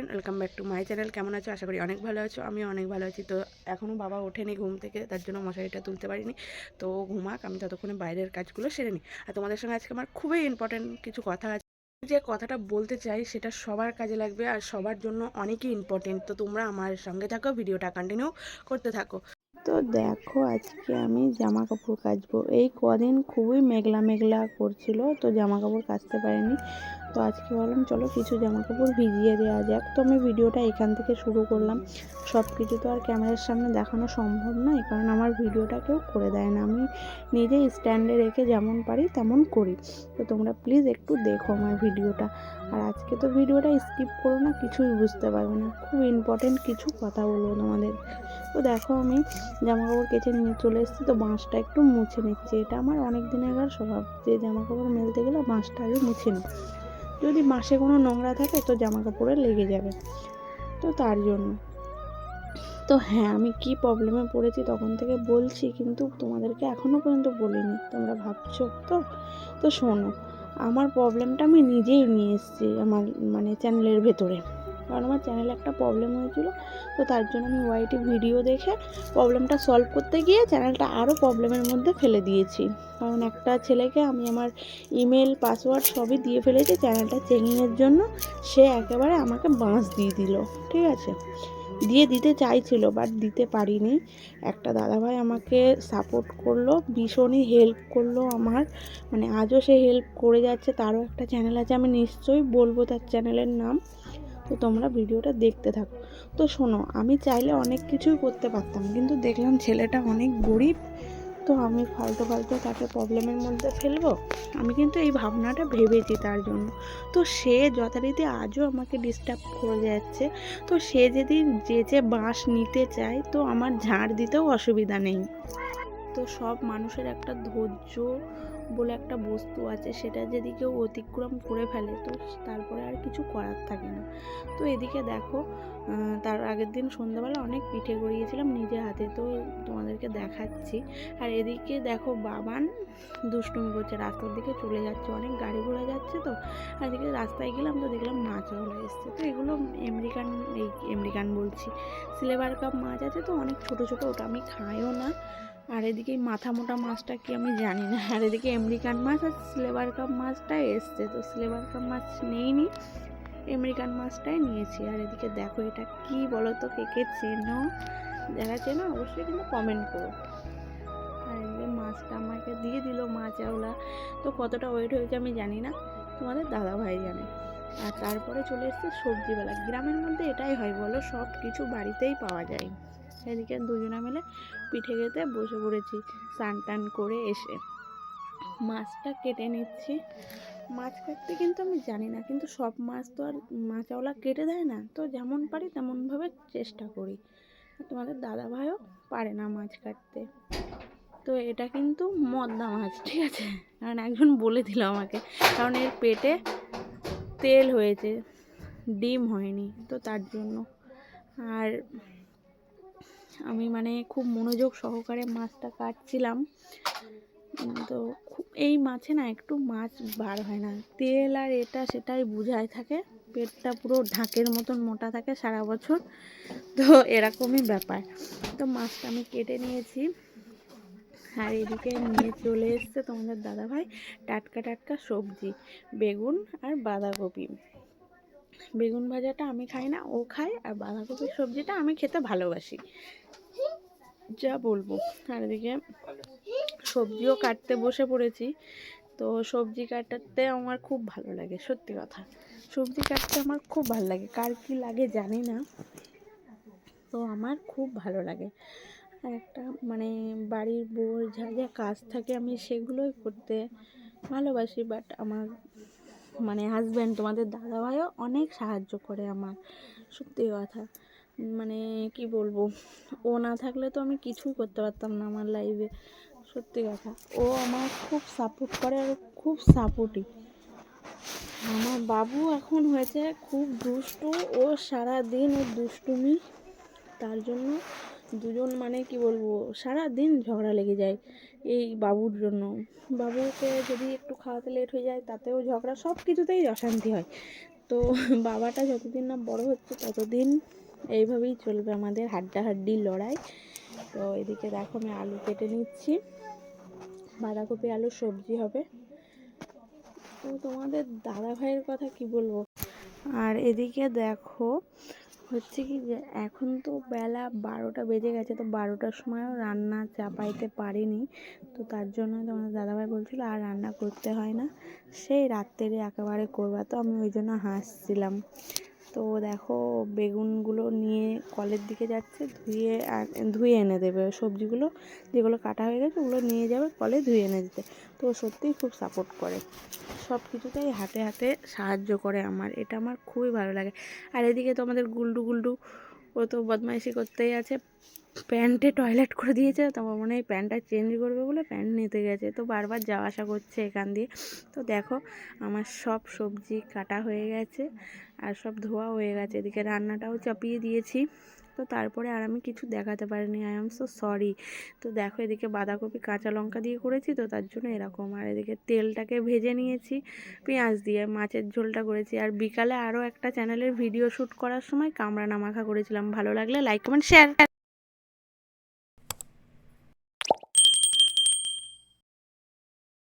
Friend welcome back to my channel কেমন আছো? আশা করি অনেক ভালো আছো আমি অনেক ভালো আছি। তো এখনও বাবা ওঠেনি ঘুম থেকে, তার জন্য মশারিটা তুলতে পারিনি। তো ঘুমাক, আমি ততক্ষণে বাইরের কাজগুলো সেরে নিই। আর তোমাদের সঙ্গে আজকে আমার খুবই ইম্পর্ট্যান্ট কিছু কথা আছে। যে কথাটা বলতে চাই, সেটা সবার কাজে লাগবে আর সবার জন্য অনেকই ইম্পর্টেন্ট তো তোমরা আমার সঙ্গে থাকো, ভিডিওটা কন্টিনিউ করতে থাকো। তো দেখো, আজকে আমি জামা কাপড় কাচবো। এই কদিন খুবই মেঘলা মেঘলা করছিল, তো জামা কাপড় কাচতে পারিনি। তো আজকে বললাম, চলো কিছু জামা কাপড় ভিজিয়ে দেওয়া যাক। তো আমি ভিডিওটা এখান থেকে শুরু করলাম। সব কিছু তো আর ক্যামেরার সামনে দেখানো সম্ভব নয়, কারণ আমার ভিডিওটা কেউ করে দেয় না। আমি নিজে স্ট্যান্ডে রেখে যেমন পারি তেমন করি। তো তোমরা প্লিজ একটু দেখো আমার ভিডিওটা। আর আজকে তো ভিডিওটা স্কিপ করো না, কিছুই বুঝতে পারবে না। খুব ইম্পর্টেন্ট কিছু কথা বলব তোমাদের। তো দেখো আমি জামা কাপড় কেচে নিয়ে চলে এসেছি, তো বাঁশটা একটু মুছে নিচ্ছি। এটা আমার অনেক দিন দিনের স্বভাব যে জামা কাপড় মেলতে গেলে বাঁশটা আগে মুছে নিই। যদি মাসে কোনো নোংরা থাকে তো জামা কাপড়ে লেগে যাবে। তো তার জন্য। তো হ্যাঁ আমি কি প্রবলেমে পড়েছি তখন থেকে বলছি, কিন্তু তোমাদেরকে এখনও পর্যন্ত বলিনি। তোমরা ভাবছ তো? তো শোনো, আমার প্রবলেমটা আমি নিজেই নিয়ে এসেছি আমার মানে চ্যানেলের ভেতরে। কারণ আমার চ্যানেলে একটা প্রবলেম হয়েছিল, তো তার জন্য আমি ওয়াইটি ভিডিও দেখে প্রবলেমটা সলভ করতে গিয়ে চ্যানেলটা আরও প্রবলেমের মধ্যে ফেলে দিয়েছি। কারণ একটা ছেলেকে আমি আমার ইমেল, পাসওয়ার্ড সবই দিয়ে ফেলেছি চ্যানেলটা চেকিংয়ের জন্য, সে একেবারে আমাকে বাঁশ দিয়ে দিল, ঠিক আছে? দিয়ে দিতে চাইছিল বাট দিতে পারিনি। একটা দাদাভাই আমাকে সাপোর্ট করল, ভীষণই হেল্প করল আমার। মানে আজও সে হেল্প করে যাচ্ছে, তারও একটা চ্যানেল আছে, আমি নিশ্চয়ই বলব তার চ্যানেলের নাম। তো তোমরা ভিডিওটা দেখতে থাকো। তো শোনো, আমি চাইলে অনেক কিছুই করতে পারতাম, কিন্তু দেখলাম ছেলেটা অনেক গরিব, তো আমি ফালতু ফালতু তাকে প্রবলেমের মধ্যে ফেলব। আমি কিন্তু এই ভাবনাটা ভেবেছি তার জন্য। তো সে যথারীতি আজও আমাকে ডিস্টার্ব করে যাচ্ছে। তো সে যদি যে যে বাঁশ নিতে চায়, তো আমার ঝাড় দিতেও অসুবিধা নেই। তো সব মানুষের একটা ধৈর্য বলে একটা বস্তু আছে, সেটা যদি কেউ অতিক্রম করে ফেলে, তো তারপরে আর কিছু করার থাকে না। তো এদিকে দেখো তার আগের দিন সন্ধ্যাবেলা অনেক পিঠে গড়িয়েছিলাম নিজে হাতে তো তোমাদেরকে দেখাচ্ছি। আর এদিকে দেখো বাবান দুষ্টুমি করছে, রাস্তার দিকে চলে যাচ্ছে, অনেক গাড়ি ঘোড়া যাচ্ছে তো, আর এদিকে রাস্তায় গেলাম তো দেখলাম মাছ মাছওয়ালা এসছে। তো এগুলো আমেরিকান, এই আমেরিকান বলছি, সিলেভার কাপ মাছ আছে তো, অনেক ছোট ছোট, ওটা আমি খাইও না। আর এদিকে মাথা মোটা মাছটা কি আমি জানি না। আর এদিকে আমেরিকান মাছ আর সিলেভার কাপ মাছটা এসছে, তো সিলেভার কাপ মাছ নেইনি, আমেরিকান মাছটাই নিয়েছি। আর এদিকে দেখো এটা কি বলো তো কে কে চেনো? যারা চেনো অবশ্যই কিন্তু কমেন্ট করো। আর এদিকে মাছটা আমাকে দিয়ে দিল মাছওয়ালা। তো কতটা ওয়েট হয়েছে আমি জানি না, তোমাদের দাদা ভাই জানে। আর তারপরে চলে এসছে সবজিবেলা গ্রামের মধ্যে এটাই হয় বলো সব কিছু বাড়িতেই পাওয়া যায়। এদিকে দুজনে মিলে পিঠে খেতে বসে পড়েছি, স্নান টান করে এসে। মাছটা কেটে নিচ্ছি। মাছ কাটতে কিন্তু আমি জানি না, কিন্তু সব মাছ তো আর মাছওয়ালা কেটে দেয় না। তো যেমন পারি তেমনভাবে চেষ্টা করি। তোমাদের দাদা ভাইও পারে না মাছ কাটতে। তো এটা কিন্তু মদ্দা মাছ, ঠিক আছে? কারণ একজন বলে দিল আমাকে। কারণ এর পেটে তেল হয়েছে, ডিম হয়নি, তো তার জন্য। আর আমি মানে খুব মনোযোগ সহকারে মাছটা কাটছিলাম। তো এই মাছে না একটু মাছ বার হয় না। তেল আর এটা সেটাই বুঝায় থাকে। পেটটা পুরো ঢাকের মতন মোটা থাকে সারা বছর। তো এরকমই ব্যাপার। তো মাছটা আমি কেটে নিয়েছি। আর এদিকে নিয়ে চলে এসছে তোমাদের দাদাভাই টাটকা টাটকা সবজি, বেগুন আর বাঁধাকপি। বেগুন ভাজাটা আমি খাই না, ও খায়, আর বাঁধাকপির সবজিটা আমি খেতে ভালোবাসি। যা বলব আর এদিকে সবজিও কাটতে বসে পড়েছি, তো সবজি কাটাতে আমার খুব ভালো লাগে, সত্যি কথা। সবজি কাটতে আমার খুব ভালো লাগে, কার কী লাগে জানি না, তো আমার খুব ভালো লাগে। একটা মানে বাড়ির বউ যা যা কাজ থাকে আমি সেগুলোই করতে ভালোবাসি বাট আমার মানে হাজব্যান্ড তোমাদের দাদাভাইও অনেক সাহায্য করে আমার। সত্যি কথা। মানে কি বলব? ও না থাকলে তো আমি কিছুই করতে পারতাম না আমার লাইফে সত্যি কথা। ও আমার খুব সাপোর্ট করে আর খুব সাপোর্টিভ আমার বাবু এখন হয়েছে খুব দুষ্টু। ও সারা দিন ওর দুষ্টুমি। তার জন্য দুজন মানে কি বলব সারা দিন ঝগড়া লেগে যায় এই বাবুর জন্য। বাবুকে যদি একটু খাওয়াতে লেট হয়ে যায়, তাতেও ঝগড়া, সব কিছুতেই অশান্তি হয়। তো বাবাটা যতদিন না বড় হচ্ছে, ততদিন এইভাবেই চলবে আমাদের হাড্ডাহাড্ডি লড়াই। তো এদিকে দেখো আমি আলু কেটে নিচ্ছি। বাঁধাকপি আলু, সবজি হবে। তো তোমাদের দাদা ভাইয়ের কথা কি বলব? আর এদিকে দেখো হচ্ছে কি যে, এখন তো বেলা বারোটা বেজে গেছে, তো বারোটার সময়ও রান্না চাপাইতে পারিনি। তো তার জন্য তোমাদের দাদাভাই বলছিল, আর রান্না করতে হয় না। সেই রাত্রে একেবারে করবা। তো আমি ওই জন্য হাসছিলাম। তো দেখো, বেগুনগুলো নিয়ে কলের দিকে যাচ্ছে, ধুয়ে ধুয়ে এনে দেবে সবজিগুলো। যেগুলো কাটা হয়ে গেছে, ওগুলো নিয়ে যাবে, কলে ধুয়ে এনে দিতে। তো সত্যিই খুব সাপোর্ট করে। সব কিছুতেই হাতে হাতে সাহায্য করে আমার। এটা আমার খুবই ভালো লাগে। আর এদিকে তো আমাদের গুল্ডু গুল্ডু ও তো বদমাইশি করতেই আছে। প্যান্টে টয়লেট করে দিয়েছে তোমার মনে হয় প্যান্টটা চেঞ্জ করবে বলে প্যান্ট নিতে গেছে। তো বারবার যাওয়া আসা করছে এখান দিয়ে। তো দেখো, আমার সব সবজি কাটা হয়ে গেছে আর সব ধোয়া হয়ে গেছে। এদিকে রান্নাটাও চাপিয়ে দিয়েছি। তো তারপরে আর আমি কিছু দেখাতে পারিনি। আই এম সো সরি তো দেখো, এদিকে বাঁধাকপি কাঁচা লঙ্কা দিয়ে করেছি তো তার জন্য এরকম। আর এদিকে তেলটাকে ভেজে নিয়েছি, পেঁয়াজ দিয়ে। মাছের ঝোলটা করেছি। আর বিকালে আরও একটা চ্যানেলের ভিডিও শ্যুট করার সময় কামরানা মাখা করেছিলাম। ভালো লাগলে লাইক কমেন্ট শেয়ার